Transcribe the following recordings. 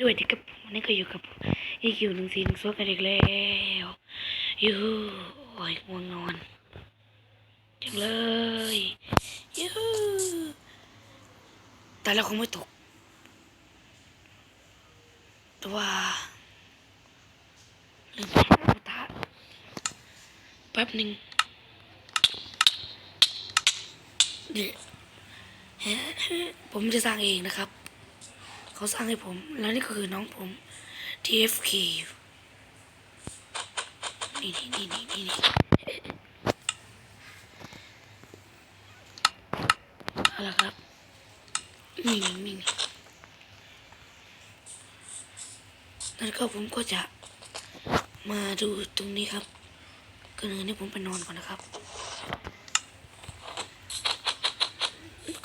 ด้วยที่กับผมนี่ก็อยู่กับอีคิวหนึ่งสี่หนึ่งโซกันอีกแล้วยูโอ้ยง่วงนอนจังเลยยูแต่เราคงไม่ตกแต่ว่าลืมพุทะแป๊บหนึ่งเดี๋ยวผมจะสร้างเองนะครับ เขาสร้างให้ผม แล้วนี่ก็คือน้องผม TFK นี่นี่นี่นี่นี่นี่เอาละครับ นี่นี่นี่นี่แล้วก็ผมก็จะมาดูตรงนี้ครับก่อนอื่นนี่ผมไปนอนก่อนนะครับ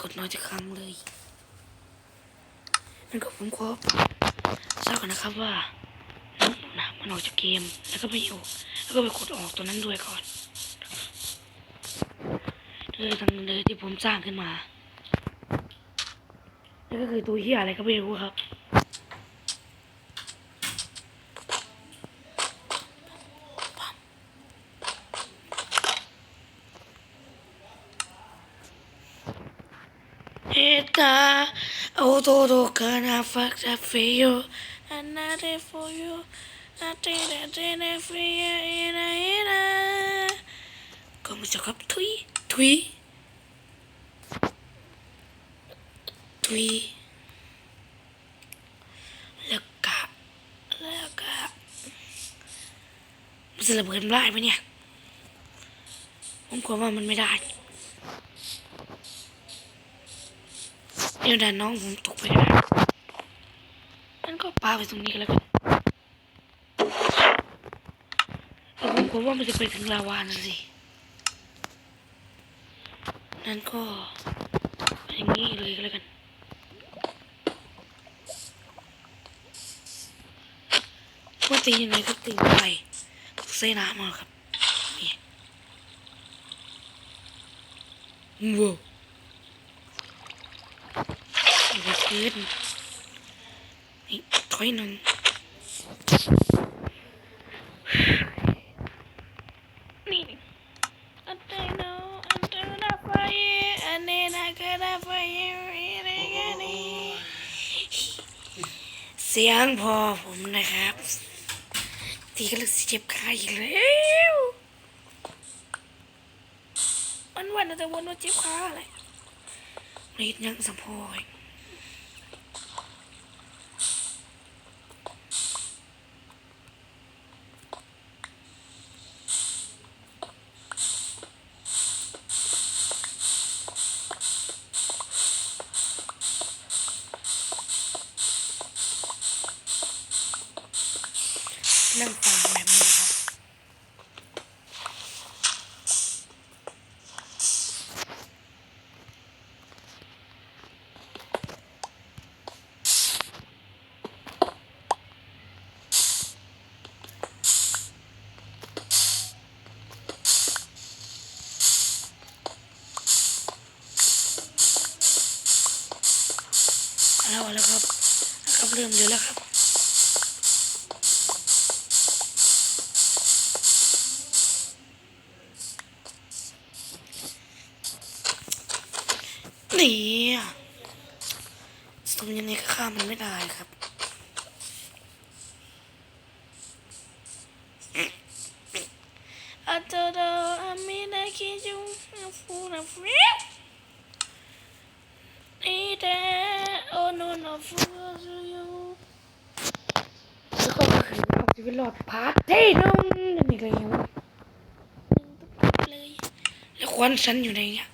กดนอนจะค้างเลย นั่นก็ผมขอทราบกันนะครับว่าน้องนะมันออกจากเกมแล้วก็ไม่อยู่แล้วก็ไปขุดออกตัวนั้นด้วยก่อนเลยทั้งเลยที่ผมสร้างขึ้นมานั่นก็คือตัวเหี้ยอะไรก็ไม่รู้ครับ autodokana fakta feo another for you I did I did it for you in a in a ก็มาจากครับทุยทุยทุยแล้วก็แล้วก็มันจะระ เบิดได้ไหมเนี่ยผมกลัวว่ามันไม่ได้เดี๋ยวดันน้องผมตกไปแล้วนั่นก็ปาไปตรงนี้กันแล้วกันแล้วผมกลัวว่ามันจะไปถึงลาวานั่นสิ นั่นก็อย่างนี้เลยก็แล้วกันว่าตียังไงก็ตีไม่ไปเซน้ำมาครับนี่ว้าว อย่าไปขึ้นนี่ถอยหนึ่งนี่อันเดนอันเดโนไฟอันเดโนกระไฟอะไรกันนี่เสียงพอผมนะครับทีก็รู้สึกเจ็บขาอีกแล้ววันวันๆแต่วันวันๆเจ็บขาอะไร รีดยังสะโพก นั่งฟังแบบนี้ครับ เอาแล้วเอาแล้วครับนะค ริ่มเลยแล้วครับนี่อะทำยังไงก็ฆ่ามันไม่ได้ครับอาโตโดอามินาคิจุงฟูนาฟิวอีเดโอนโนฟูซูยูแล้วก็มาคือเอาชี วิตรอดพาร์ทที่หนึงนั่นอีกแล้วเลยแล้วควันฉันอยู่ในเนี้ย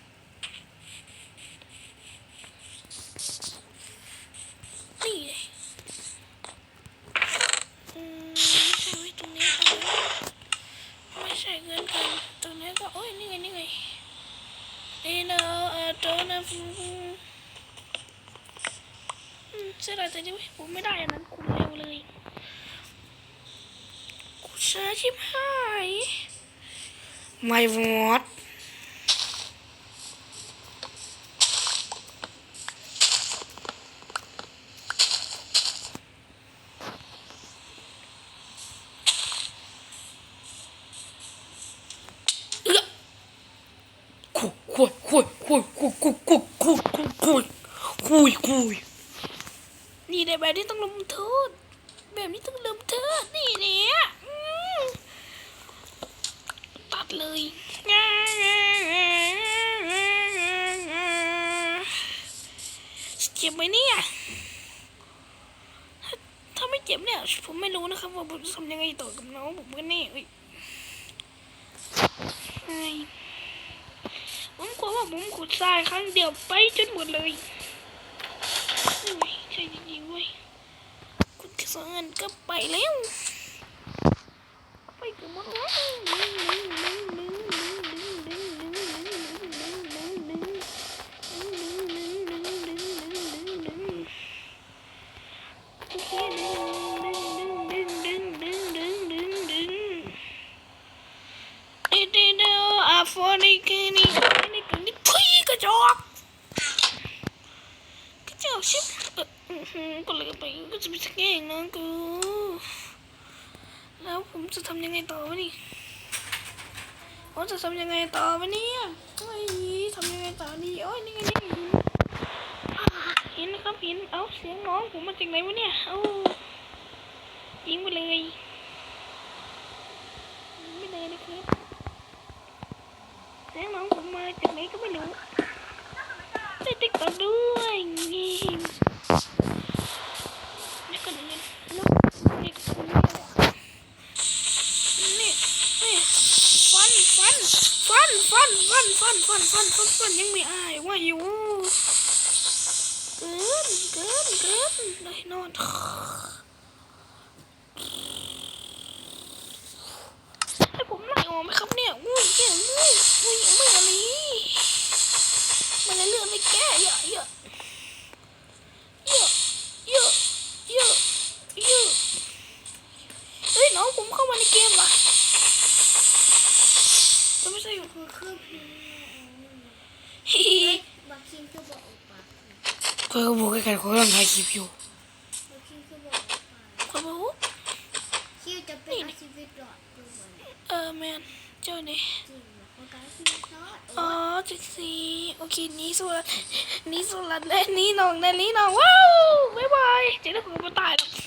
นี่ไงอืมไม่ใช่ไว้ตรงนี้เอาไว้ไม่ใช่เงินกันตรงนี้ก็โอ้ยนี่ไงนี่ไงนี่นะอาโตนะฟูอืมเสียดายแต่ผมไม่ได้อันนั้นคุณเร็วเลย เสือชิบหายไม่วอดคุยคุยคุยคุยคุยคุยคุยคุยคุยคุยนี่ในแบบนี้ต้องลงโทษแบบนี้ต้องลงโทษนี่เนี่ย ดเลยเจ็บไหมเนี่ยถ้าถ้าไม่เจ็บเนี่ย ผมไม่รู้นะครับว่าผมจะทำยังไงต่อกับน้องผมกันแน่เอ้ยผมกลัวว่าผมขุดทรายครั้งเดียวไปจนหมดเลยใช่จริงๆเว้ยขุดแค่สองอันก็ไปแล้ว ไปกันหมดแล้ว จะทำยังไงต่อวะนี่ผมจะทำยังไงต่อวะเนี่ยโอ้ยทำยังไงต่อดีโอ้ยนี่ไงนี่ไงอ่าเห็นนะครับเห็นเอ้าเสียงน้องผมมาจากไหนวะเนี่ยเอ้ายิงไปเลยยิงไปเลยนะครับเสียงน้องผมมาจากไหนก็ไม่รู้ได้ติ๊กต็อกด้วยนี่นี่ก็นี่ลูกนี่ก็นี่นี่นี่ฟันฟัน ฟันฟันฟันฟันฟันฟันฟันฟันยังไม่อายว่าอยู่เกินเกินเกินเลยนอนให้ผมไล่ออกไหมครับเนี่ยอุ้ยเก่งอุ้ยอุ้ยไม่อะไรมันเลยเลือดไม่แก้เยอะเยอะเยอะเยอะเยอะเยอะเฮ้ยน้องผมเข้ามาในเกมว่ะ จะไม่ใช่อยู่คือคือพิมพ์ฮิเฮ้ยบักคิมคือบอกออกปากก็บอกกันเขากำลังถ่ายคลิปอยู่บักคิมคือบอกออกปากเขาบอกคิวจะเป็นอาชีพหลอดดูเหมือนเออแมนเจ้าเนี่ยจริงเหรอโฟกัสคิวทอดอ๋อจิกซีโอเคนี่สุรัตนี่สุรัตและนี่น้องและนี่น้องว้าวบ๊ายบายเจ๊ได้ผมไม่ตายหรอ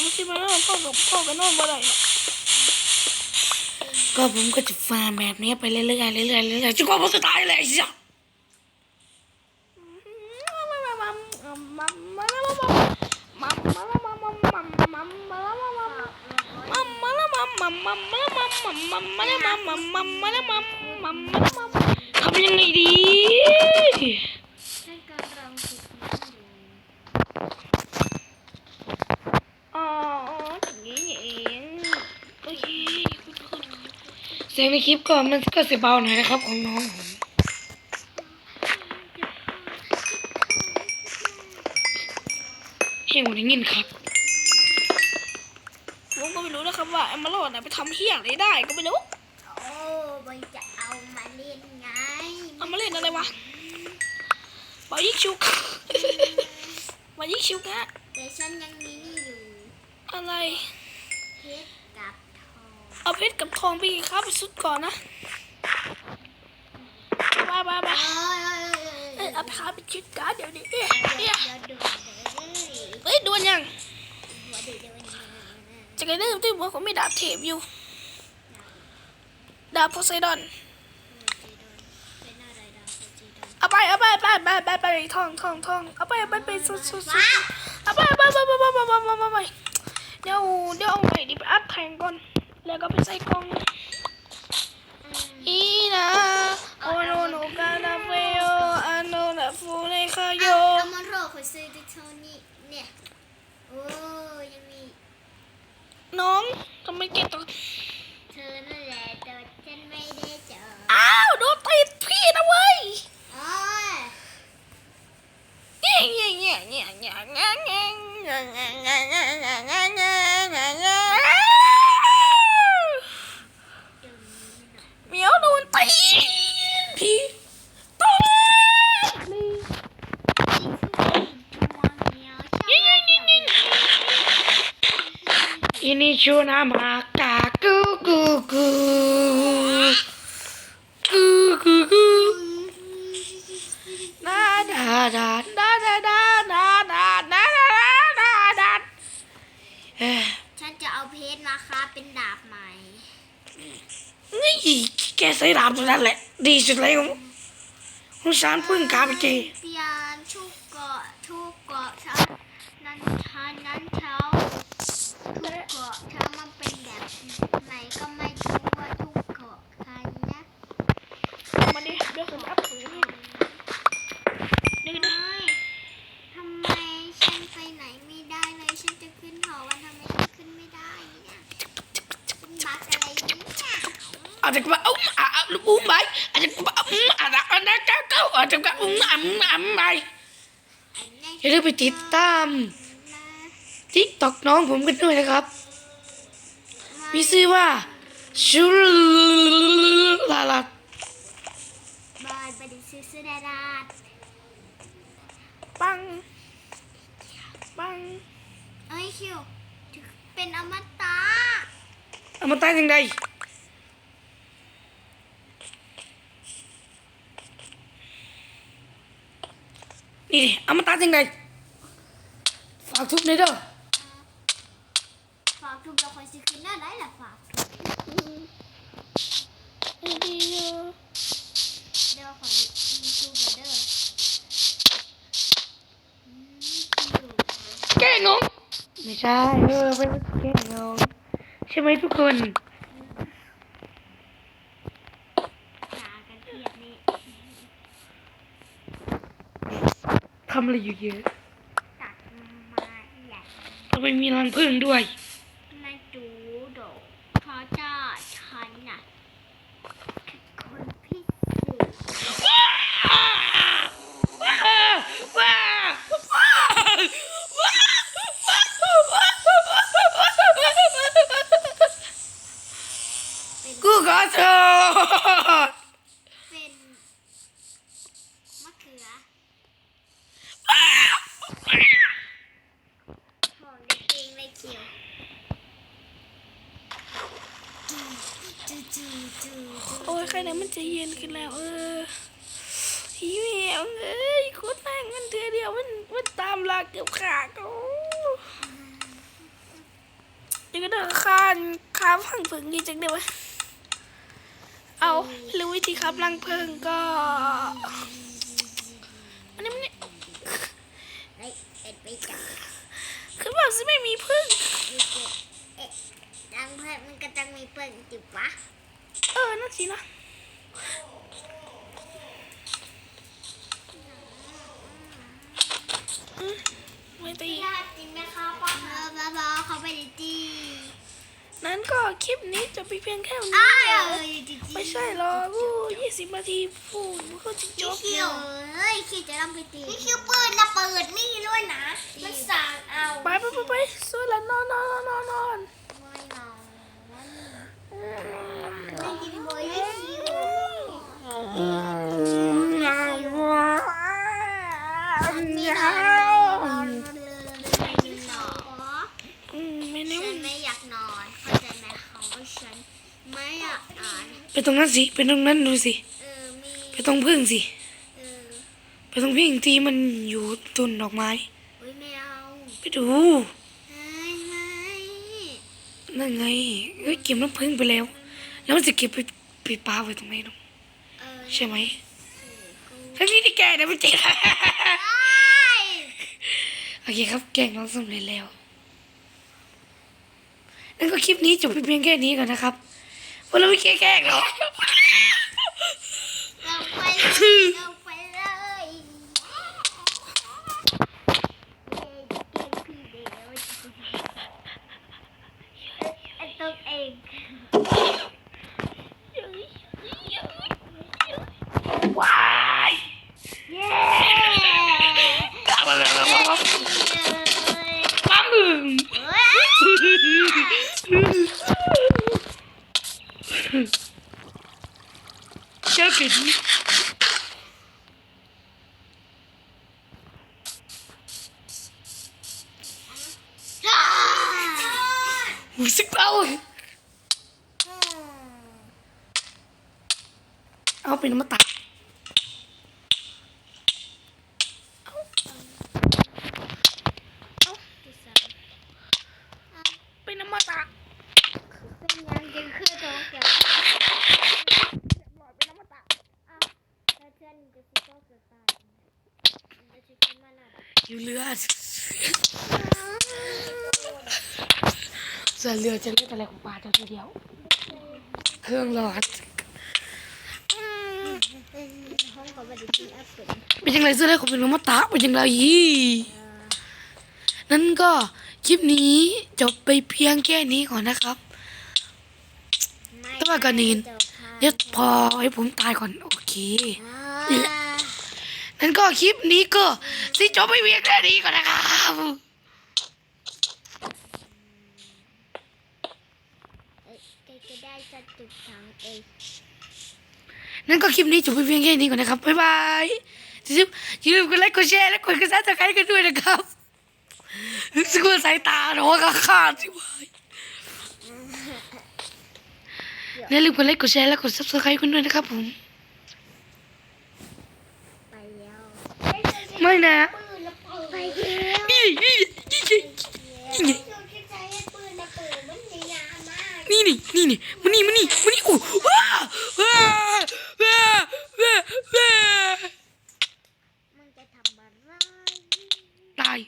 ทำที่มาแล้วพ่อกับพ่อกับโน่นมาได้หรอกก็ผมก็จะฟาร์มแบบนี้ไปเรื่อยๆเรื่อยๆเรื่อยๆจนกว่าผมจะตายเลยไอ้สัสทำยังไงดี ท่านกำลังฝึกนั่งอยู่ อ๋ออย่างนี้นี่เองโอเคเสียงใน คลิปก็มันก็เสียเบาหน่อยนะครับของน้องผมเฮงวันนี้ยินครับผมก็ไม่รู้นะครับว่าแอมมาโลดไปทำเฮี้ยอะไรได้ก็ไม่รู้โอ้มันจะเอามาเล่นไงเอามาเล่นอะไรวะบอยิกชุกบอยิกชุกฮะแต่ฉันยังมีนี่อยู่ อะไรเพชรกับทอง เอาเพชรกับทองไปครับไปสุดก่อนนะบ้าบ้าบ้าเอ้ยเอาพาไปชิดการเดี๋ยวนี้เอ้ยเอ้ยดวนยังจะกระเดิ่มที่หัวของม่ดาบเทพอยู่ ดาบโพไซดอนเอาไปเอาไปไปไปไปไปทองทองทองเอาไปเอาไปไปสุดสุดเอาไปเอาไปไปไปไปไปไปไปเดี๋ยวเดี๋ยวเอาไหนดีไปอัพแข่งก่อน แล้วก็ไปใส่กล่องอีนะโอโนโนกาลาเฟโออันโนนาฟูในคาโยอามาโรคอยซื้อดิโทนี่เนี่ยโอ้ยังมีน้องทำไมเกตตกเธอนั่นแหละแต่ฉันไม่ได้เจออ้าวโดนตีพี่นะเว้ยอ๋อเนี่ยเนี่ยเนี่ยเนี่ยเนี่ยเนี่ยเนี่ยเนี่ยเนี่ย ชูนามากากูกูกูกูกูกูนาดาดาดาดาดาดาดาดาดาดาดาเอ้ยฉันจะเอาเพชรมาครับเป็นดาบใหม่นี่แกใส่ดาบตัวนั้นแหละ ดีสุดแล้วสงสารพึ่งกาไปจีเปียนทุกเกาะทุกเกาะฉันนั้นฉันนั้นเช้าทุกเกาะเธอมันเป็นแบบไหนก็ไม่รู้ว่าทุกเกาะใครนะ มาดิเดี๋ยวผมอัพปืนให้นี่นะ ไม่ทำไมฉันไปไหนไม่ได้เลย ฉันจะขึ้นหอวันทำไมฉันขึ้นไม่ได้เนี่ยเป็นบัก อาจจะว่าอุ้มอะลูกอุ้มไปอาจจะว่าอุ้มอะนะอันนั้นก็เก้าอาจจะว่าอุ้มอะอุ้มอะไปอย่าลืมไปติดตามทิกตอกน้องผมกันด้วยนะครับ มีชื่อว่าชูลาลาบอยไปดิซื้อซื้อดาราปัง ปัง เอ้ยคิว เป็นอมตะ Ờ, một tay dừng đây. Đi đi ấm tay dừng đây. Phạt chút nữa đâu? Phạt chút đâu khỏi sự kiện đó là phạt cái ngôn mày sai ơi với cái ngôn ใช่ไหมทุกคนทำอะไรอยู่เยอะทำไมมีรังพึ่งด้วย โอ้ยใครนี่ยมันจะเย็นขึ้นแล้ว เอออีเมลเอ้ยโคตรแม่งมันเถื่อเดียวมันมันตามลากเกือบขาดโอ้ยังก็เดินคานคาพังเพิงยี่จังเดียวะเอาหรือวิธีครับรังเพิงก็อันนี้มันนี่เฮ้คือแบบสิไม่มีพึ่งยูเก็ตเอ๊ะดังเพิ่มมันก็ต้องมีเปิงจิบวะ ออนั่นสินะอืมไม่ตีญาติจริงไหมคะป้าเออบ้าบอเขาไปดิจีนั้นก็คลิปนี้จะไปเพียงแค่นี้อ้าวเออดิจีไม่ใช่หรอกกูยี่สิบนาทีพูดมันก็จะจบคิวเฮ้ยคิวจะต้องไปตีนี่คิวปืนนะเปิดนี่ด้วยนะ มันสั่งเอา ไปไปไปไปสวยแล้วนอนนอนนอนนอนไม่นอนไม่กินบอยให้คิว ไม่กินหนออืมไม่นิ่ฉันไม่อยากนอนเข้าใจไหมเขาว่าฉันไม่อยากอ่านไปตรงนั้นสิไปตรงนั้นดูสิ เออมีไปตรงพึ่งสิ เออไปตรงพึ่งที่มันอยู่ต้นดอกไม้ อุ้ยไม่เอาไปดูเฮ้ยไม่นั่นไงเอ้ยเก็บน้ำพึ่งไปแล้ว แล้วมันจะเก็บไปไปปาไว้ตรงไหนน้องเออใช่ไหมกูทั้งนี้ที่แกเนี่ยไม่เจ็บได้ โอเคครับ แกล้งน้องสำเร็จแล้วนั่นก็คลิปนี้จบไปเพียงแค่นี้ก่อนนะครับเพราะเราไม่แกล้งหรอกลงไปเลยลงไปเลยเย้เก่งพี่เดียวไอ้ตัวเอง Çok kötü. Musik tahu. Apa ini mata? อนจะคิดว่าเกิดตายมันจะคิดว่าน่ารักอยู่เรือส่วนเรือจะเล่นอะไรของปลาเจ้าตัวเดียว เครื่องหลอดเป็นห้องของบัตรดีแอปเปิลเป็นยังไงสุดท้ายของเป็นอมตะเป็นยังไงยี่นั่นก็คลิปนี้จบไปเพียงแค่นี้ก่อนนะครับแต่ว่าก่อนอื่นเดี๋ยวพอให้ผมตายก่อน โอเค นั่นก็คลิปนี้ก็สิจบไปเพียงแค่นี้ก่อนนะครับจะได้จะตึกถังเองนั่นก็คลิปนี้จบไปเพียงแค่นี้ก่อนนะครับ บ๊ายบายอย่าลืมอย่าลืมกดไลค์กดแชร์และกดกระซับสไครต์กันด้วยนะครับรู้สึกว่าสายตาหนอก็ขาดสิวายอย่าลืมกดไลค์กดแชร์และกดซับสไครต์กันด้วยนะครับผม ไปแล้ว ไม่นะนี่นี่นี่นี่นี่นี่นี่นี่นี่มานี่มานี่มานี่อู้ว้าว้าว้าว้าว้าตาย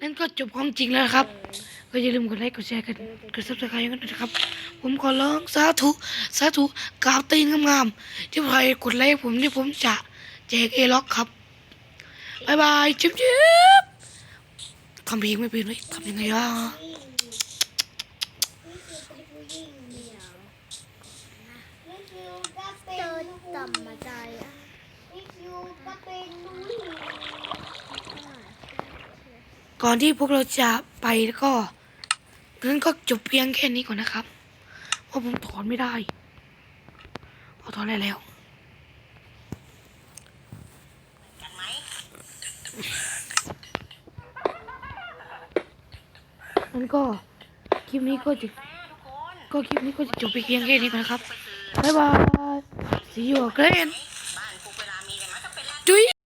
นั่นก็จบความจริงแล้วครับ ก็อย่าลืมกดไลค์กดแชร์กันกดซับสไครต์กันด้วยนะครับ ผมขอร้องสาธุสาธุกราบตีนงามๆที่ใครกดไลค์ผมที่ผมจะ แจกเอล็อกครับบายบายจิ๊บจิ๊บทำเพลงไม่เป็นเลยทำยังไงอะต่ำมาใจอะก่อนที่พวกเราจะไปแล้วก็นั้นก็จบเพียงแค่นี้ก่อนนะครับ เพราะผมถอนไม่ได้พอถอนได้แล้ว นั้นก็คลิปนี้ก็จะก็คลิปนี้ก็จะจบไปเพียงแค่นี้นนะครับ บ๊ายบาย see you again จุ๊ย